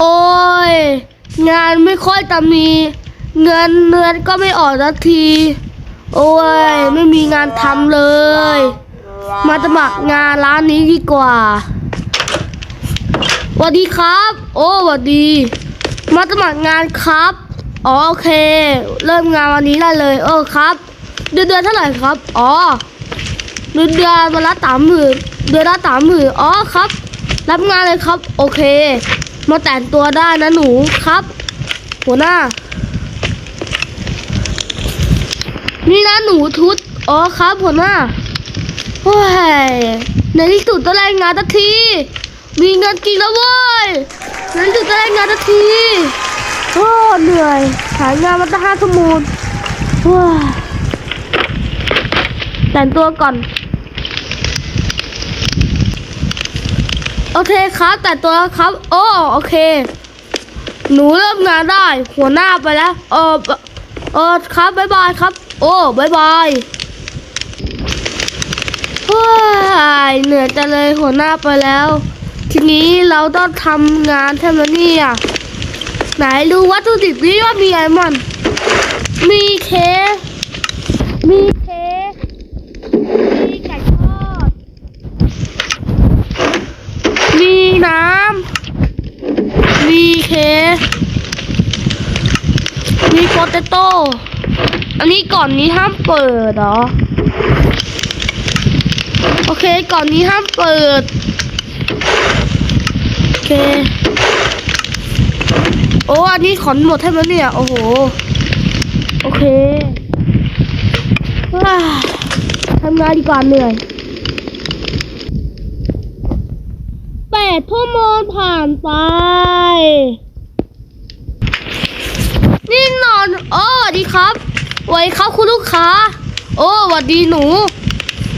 โอ้ย งานไม่ค่อยจะมี เงินเดือนก็ไม่ออกสักที โอ้ย ไม่มีงานทำเลย มาสมัครงานร้านนี้ดีกว่าสวัสดีครับ โอ้สวัสดี มาสมัครงานครับอ๋อโอเค เริ่มงานวันนี้ได้เลย เออครับ เดือนเดือนเท่าไหร่ครับ อ๋อเดือนเดือนวันละสามหมื่นเดือนละสามหมื่นอ๋อครับ รับงานเลยครับ โอเค มาแต่งตัวได้นะหนูครับ หัวหน้า นี่นะหนูทุตอ๋อครับ หัวหน้าโอ้ยในที่สุดก็ได้งานทักที มีเงินกินแล้วเว้ยในที่สุดก็ได้งานทักทีโอ้เหนื่อยหางานมาตั้งห้าชั่วโมงว้าแต่งตัวก่อน อเคครับ แต่ตัวแล้วครับ โอ้โอเค หนูเริ่มงานได้ หัวหน้าไปแล้ว เออเออครับบ๊ายบายครับ โอ้บ๊ายบายเฮ้ยเหนื่อยจังเลยหัวหน้าไปแล้ว ทีนี้เราต้องทำงานใช่ไหมเนี่ยไหนดูวัตถุดิบนี่ว่ามีอะไรมั่งมีเค้กมีเค้กมีไก่ทอด มีน้ำ มีเค้ก มีโปเตโต้ อันนี้ก่อนนี้ห้ามเปิดเหรอ โอเค ก่อนนี้ห้ามเปิด โอเค โอ้ อันนี้ขอนหมดให้มันเนี่ย โอ้โห โอเคว้าทำงานดีกว่าเหนื่อยแปดชั่วโมงผ่านไป นี่นอน โอ้สวัสดีครับ วัสดีครับคุณลูกค้า โอ้สวัสดีหนู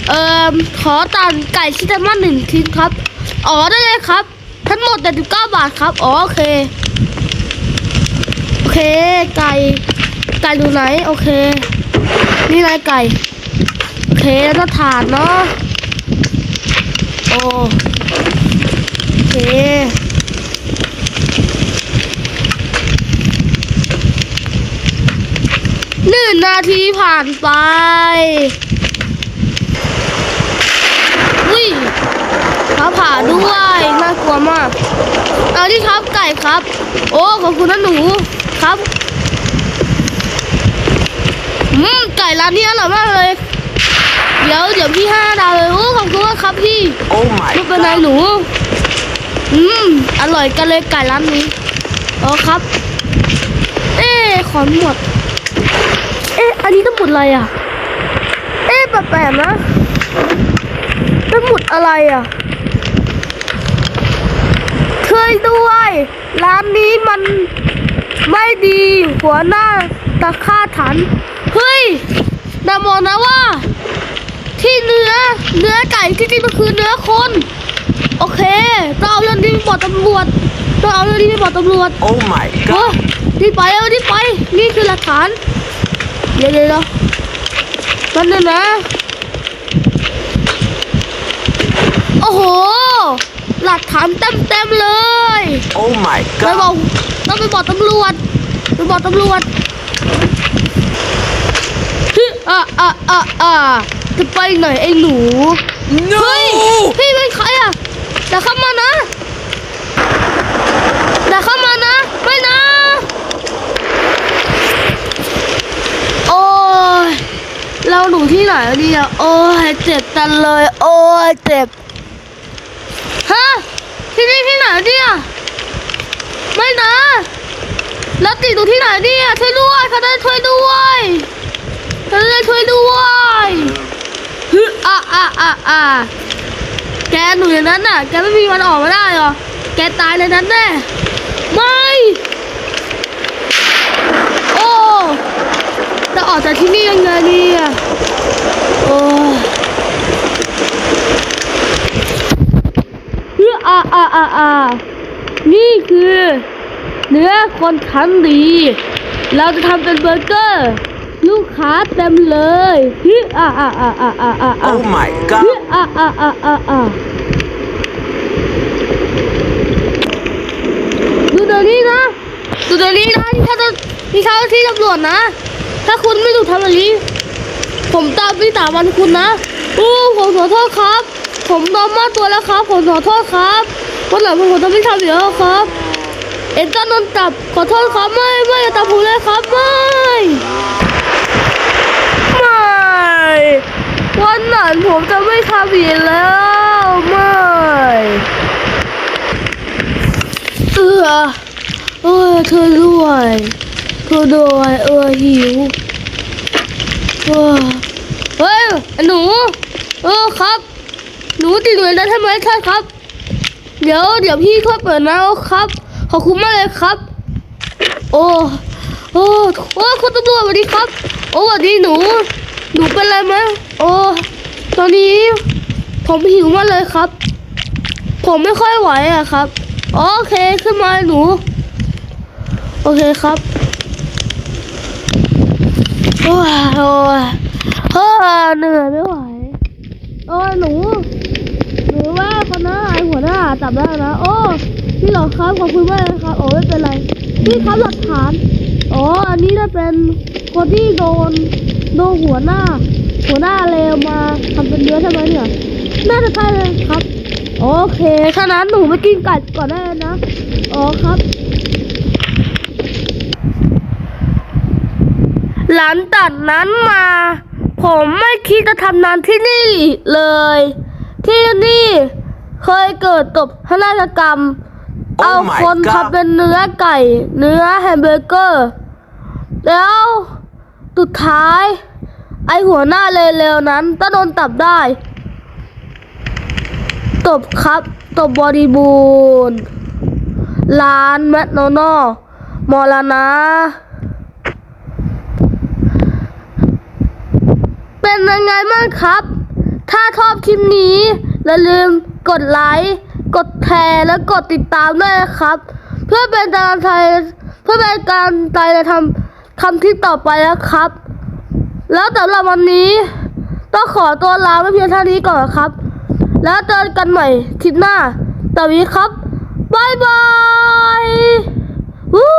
เอ่อขอตันไก่ชิตามันหนึ่งชิ้นครับ อ๋อได้เลยครับ ทั้งหมดแต่สิบเก้าบาทครับ อ๋อโอเค โอเคไก่ไก่อยู่ไหน โอเค นี่ไรไก่ โอเคแล้วก็ถาดเนาะโอ้โอเค หนึ่งนาทีผ่านไปอุ้ยฟ้าผ่าด้วย น่ากลัวมาก เอาที่ครับไก่ครับ โอ้ ขอบคุณนะหนูครับอืมไก่ร้านนี้อร่อยมากเลย เดี๋ยวเดี๋ยวพี่ห้าดาวเลย โอ้ ขอบคุณมากครับพี่ Oh my ไม่เป็นไรหนูอืม อร่อยกันเลยไก่ร้านนี้ อ๋อครับ เอ๊ขอนหมด อ๊ะ อันนี้ต้องหมุดอะไรอะ เอ๊ะแปลกๆนะต้องหมุดอะไรอะเคยด้วย ร้านนี้มันไม่ดี หัวหน้าตะค่าถัน เฮ้ยนามองนะว่า ที่เนื้อเนื้อไก่ที่จริงมันคือเนื้อคน โอเคต้องเอาเรื่องนี้ไปบอกตำรวจต้องเอาเรื่องนี้ไปบอกตำรวจ Oh my เออ god รีบไปเออรีบไป นี่คือหลักฐาน เดี๋ยวเดี๋ยวเดี๋ยวนั่นนะนะ โอ้โห หลักฐานเต็มเต็มๆเลย Oh my ไปบอ god กต้องไปบอกตำรวจไปบอกตำรวจฮึอะอะอะอะจะไปไหนไอ้หนู No เฮ้ยพี่เป็นใครอะอย่าเข้ามานะอย่าเข้ามานะไม่นะ โอ้ย เราหนูที่ไหนวะเนี่ยโอ้ยเจ็บจังเลย โอ้ยเจ็บฮะที่นี่ที่ไหนเนี่ยไม่นะแล้วติดอยู่ที่ไหนเนี่ยช่วยด้วยเขาได้ช่วยด้วยเขาได้ช่วยด้วยฮึอะอะอะอะแกหนูอย่างนั้นน่ะแกไม่มีวันออกมาได้หรอแกตายในนั้นแน่ไม่ โอ้ จะออกจากที่นี่ยังไงเนี่ยโอ้ฮึอะอะอะอะนี่คือเนื้อคนชั้นดี เราจะทำเป็นเบอร์เกอร์ ลูกค้าเต็มเลยฮึอะอะอะอะอะอะอะ Oh my ฮึ god อะอะอะอะอะดูเดินยวนี้นะดูเดี๋ยวนี้นะที่เขาจะที่เขาที่ตำรวจนะ ถ้าคุณไม่ดูกทำแบบนี้ ผมตามพี่ตาวันคุณนะอู้ผมขอโทษครับ ผมโดนมอบตัวแล้วครับ ผมขอโทษครับวันหลังผมจะไม่ทำอีกแล้วครับ เอ็นต้นนนจับขอโทษครับไม่ไม่อย่าตามผมเลยครับไม่ไม่วันนั้นผมจะไม่ทำอีกแล้วไม่เออเออเธอด้วย เธอด้วยเออหิวเออเฮ้ยหนู เออครับ หนูติดหน่วยนั้นใช่ไหมใช่ครับ เดี๋ยวเดี๋ยวพี่ช่วยเปิดนะครับ ขอบคุณมากเลยครับ โอ้โอ้โอ้คุณตำรวจสวัสดีครับ โอ้สวัสดีหนู หนูเป็นอะไรไหมโอ้ตอนนี้ผมหิวมากเลยครับ ผมไม่ค่อยไหวอะครับ โอเคขึ้นมาหนู โอเคครับ โอ้ยโอ้ยเฮ้ยเหนื่อยไม่ไหวโอ้ยหนูหรือว่าคนนั้นไอหัวหน้าจับได้นะโอ้พี่หลอกครับขอบคุณมากเลยครับโอ้ไม่เป็นไรพี่ครับหลักฐานอ๋ออันนี้น่าเป็นคนที่โดนโดนหัวหน้า หัวหน้าเลวมาทำเป็นเนื้อใช่ไหมเนี่ยน่าจะใช่เลยครับ โอเคถ้านั้นหนูไปกินไก่ก่อนได้เลยนะอ๋อครับ หลังจากนั้นมา ผมไม่คิดจะทำงานที่นี่เลย ที่นี่เคยเกิดตบพนาฏกรรม Oh เอา my คน God ทำเป็นเนื้อไก่ เนื้อแฮมเบอร์เกอร์ แล้วสุดท้าย ไอหัวหน้าเร็วๆนั้นก็โดนตับได้ตบครับตบบริบูรณ์ร้านแมคโนนอลมอลานะ เป็นยัง ไงบ้างครับ ถ้าชอบคลิปนี้อย่าลืมกดไลค์ กดแชร์และกดติดตามด้วยนะครับ เพื่อเป็นกำลังใจเพื่อเป็นกำลังใจในทำทำคลิปต่อไปนะครับ แล้วสำหรับวันนี้ ต้องขอตัวลาไปเพียงเท่านี้ก่อนครับ แล้วเจอกันใหม่คลิปหน้าตอนนี้ครับบายบายวู้